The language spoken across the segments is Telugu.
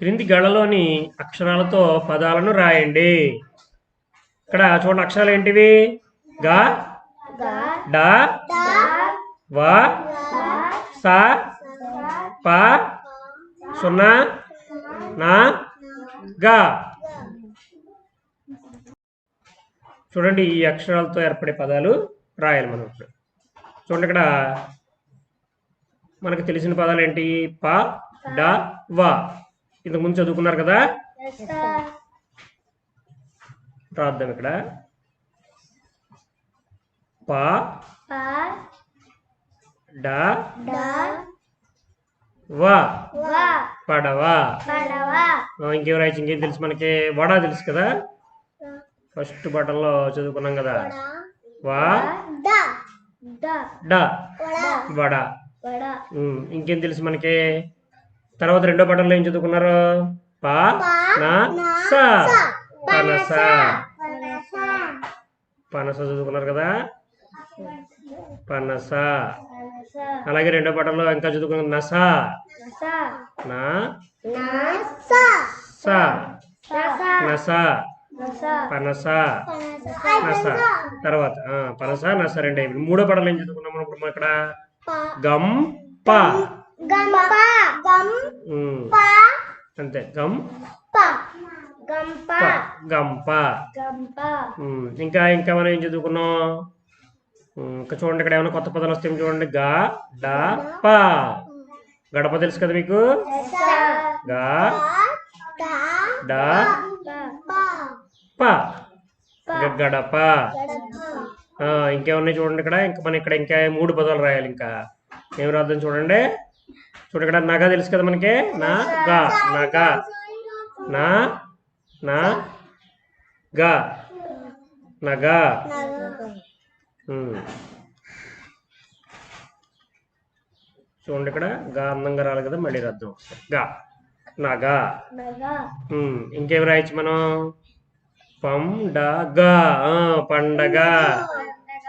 క్రింది గళలోని అక్షరాలతో పదాలను రాయండి. ఇక్కడ చూడండి అక్షరాలు ఏంటివి? గా డా వా సా పా సున్నా నా గా. చూడండి ఈ అక్షరాలతో ఏర్పడే పదాలు రాయాలి మనం ఇప్పుడు. చూడండి ఇక్కడ మనకు తెలిసిన పదాలు ఏంటి? ప డ వా. ఇంతకు ముందు చదువుకున్నారు కదా? రాద్దాం ఇక్కడ. ప. డ. వా. పడవా. ఇంకేం రాయచ్చు? ఇంకేం తెలుసు? మనకి వడ తెలుసు కదా? ఫస్ట్ బటన్లో చదువుకున్నాం కదా. వా. డ. వడ. ఉమ్, ఇంకేం తెలుసు మనకి? తర్వాత రెండో బటన్లో ఏం చదువుకున్నారు? పా నా సా. పనస. పనస. చదువుకున్నారు కదా? పనస. అలాగే రెండో బటన్లో ఇంకా చదువుకున్నారు నస. నా స. నస. పనస. నస. తర్వాత ఆ, పనస నస రెండు అయిపోయింది మూడో పడలు ఏం చదువుకున్నాం మనం ఇప్పుడు ఇక్కడ గం ప. ఉమ్, అంతే. గం ప. గంప. ఉమ్, ఇంకా ఇంకా మనం ఏం చదువుకున్నాం? ఇంకా చూడండి ఇక్కడ ఏమైనా కొత్త పదాలు వస్తాయి చూడండి? గా డా ప. గడప తెలుసు కదా మీకు? గా డా ప. గ- గడప. ఇంకేమున్నాయి చూడండి ఇక్కడ? ఇంకా మనం ఇక్కడ ఇంకా మూడు పదాలు రాయాలి ఇంకా. ఏం రాద్దాం చూడండి? చూడండి ఇక్కడ నగ తెలుసు కదా మనకి? నా గా నగ నా నా గా. నగ. చూడండి ఇక్కడ గా అందంగా రాలి కదా మళ్ళీ రద్దాం గా నగా ఇంకేం రాయొచ్చు మనం? పండగ పండగ.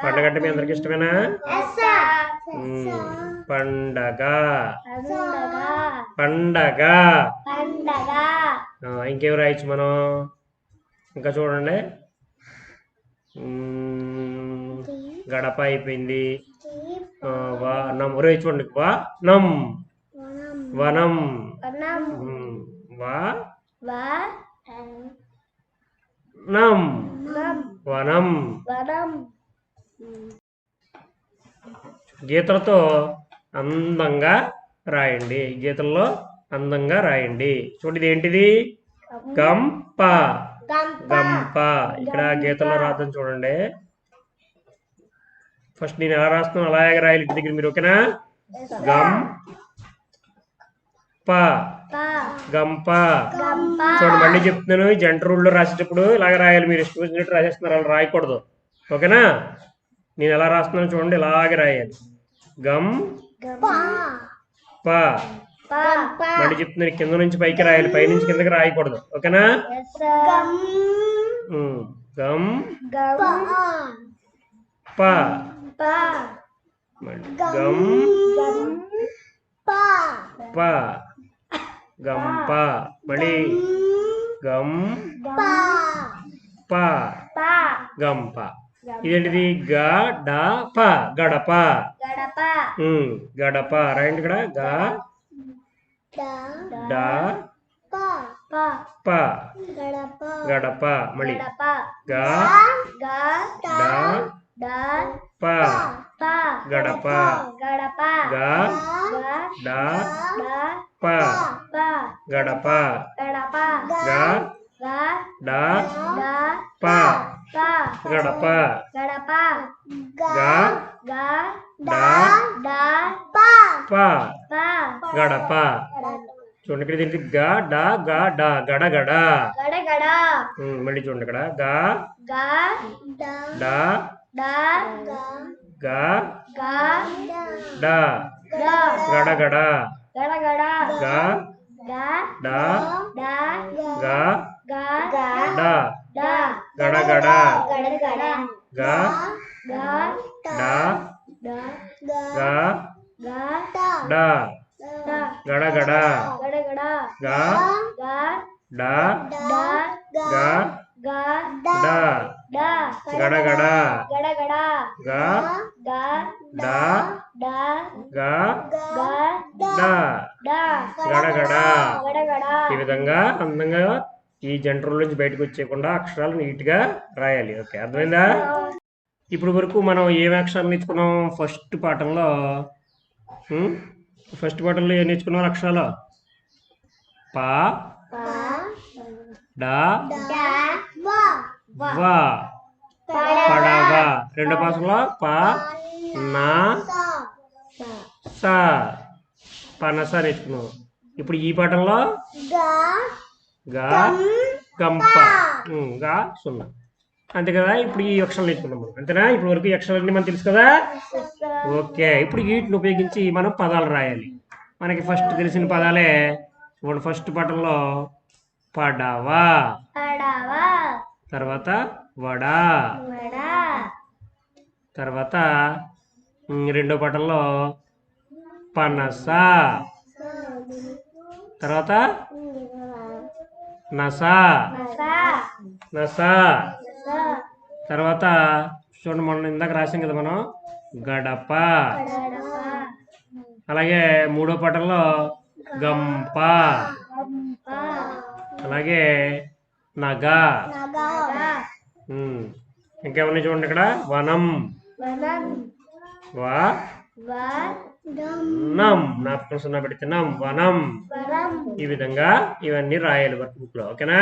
పండగ అంటే మీ అందరికి ఇష్టమేనా? పండగ. పండగ. ఇంకేం రాయొచ్చు మనం? ఇంకా చూడండి. గడప అయిపోయింది. ఆ, వా నం. ఒరే చూడండి. వా నం. వనం. వా. నం. వనం. గీతలతో అందంగా రాయండి. గీతల్లో అందంగా రాయండి. చూడండి ఇది ఏంటిది గంప. గంప. ఇక్కడ గీతల్లో రాద్దాం చూడండి. ఫస్ట్ నేను ఎలా రాస్తున్నాను అలాగే రాయాలి ఇంటి దగ్గర మీరు ఓకేనా? గం ప గంప. చూడండి మళ్ళీ చెప్తున్నాను. జంట రూల్లో రాసేటప్పుడు ఇలాగ రాయాలి. మీరు ఇష్టం వచ్చినట్టు రాసేస్తున్నారు. అలా రాయకూడదు. ఓకేనా? నేను ఎలా రాస్తున్నాను చూడండి ఇలాగే రాయాలి. గం ప మళ్ళీ చెప్తున్నాను కింద నుంచి పైకి రాయాలి పై నుంచి కిందకి రాయకూడదు ఓకేనా ఉమ్. గం ప మళ్ళీ గం ప గంప మళ్ళీ గం ప గంప ఇదేంటిది? గ డ ప గడప. గడప. గడప. రాయండి ఇక్కడ. గ ప గడప. గడప. మళ్ళీ. గడప. గ ప. గడప. గడప. గ డ ప. గడప. గడప. గ డ ప. గడప. గడప. గ గ డ డ ప. ప. గడప. చూడండి ఇక్కడ ఇది గ డ గ డ గడ గడ. గడ మళ్ళీ చూడండి ఇక్కడ. గ గ డ డ గ గ డ గడ గడ. గడ గడ. గ గ డ డ గ గ డ. డ. గడ గడ గడ గడ గ గ డ డ గ గ డ డ గడ గడ గడ గడ గ గ డా డా గా గా డా డా గడగడ గడగడ గా గా డా డా గా గా డా డా గడగడ గడగడ ఈ విధంగా అందంగా ఈ జంటర్ నుంచి బయటకు వచ్చేయకుండా అక్షరాలు నీట్గా రాయాలి. ఓకే అర్థమైందా? ఇప్పుడు వరకు మనం ఏం అక్షరాలు నేర్చుకున్నాం? ఫస్ట్ పాఠంలో ఫస్ట్ పాఠంలో ఏం నేర్చుకున్నాం అక్షరాలు? పా డా వా వా పడవ. రెండో పాఠంలో పా నా సా సా పనస నేర్చుకున్నాం. ఇప్పుడు ఈ పాఠంలో గా గా గంప గా సున్నా. అంతే కదా? ఇప్పుడు ఈ అక్షరాలు నేర్చుకున్నాం మనం. అంతేనా? ఇప్పుడు వరకు ఈ అక్షరాలన్నీ మనకు తెలుసు కదా? ఓకే. ఇప్పుడు వీటిని ఉపయోగించి మనం పదాలు రాయాలి. మనకి ఫస్ట్ తెలిసిన పదాలే. ఇప్పుడు ఫస్ట్ పాఠంలో పడవ. తర్వాత వడ. తర్వాత రెండో పాఠంలో పనస. తర్వాత నస. నస. తర్వాత చూడండి మనం ఇందాక రాసాం కదా మనం. గడప. అలాగే మూడో పాఠంలో గంప. అలాగే నగ. ఇంకేమన్నా చూడండి ఇక్కడ? వనం. వా. నం. నాపకం సున్నా పెడితే నం. వనం. ఈ విధంగా ఇవన్నీ రాయాలి వర్క్ బుక్లో ఓకేనా?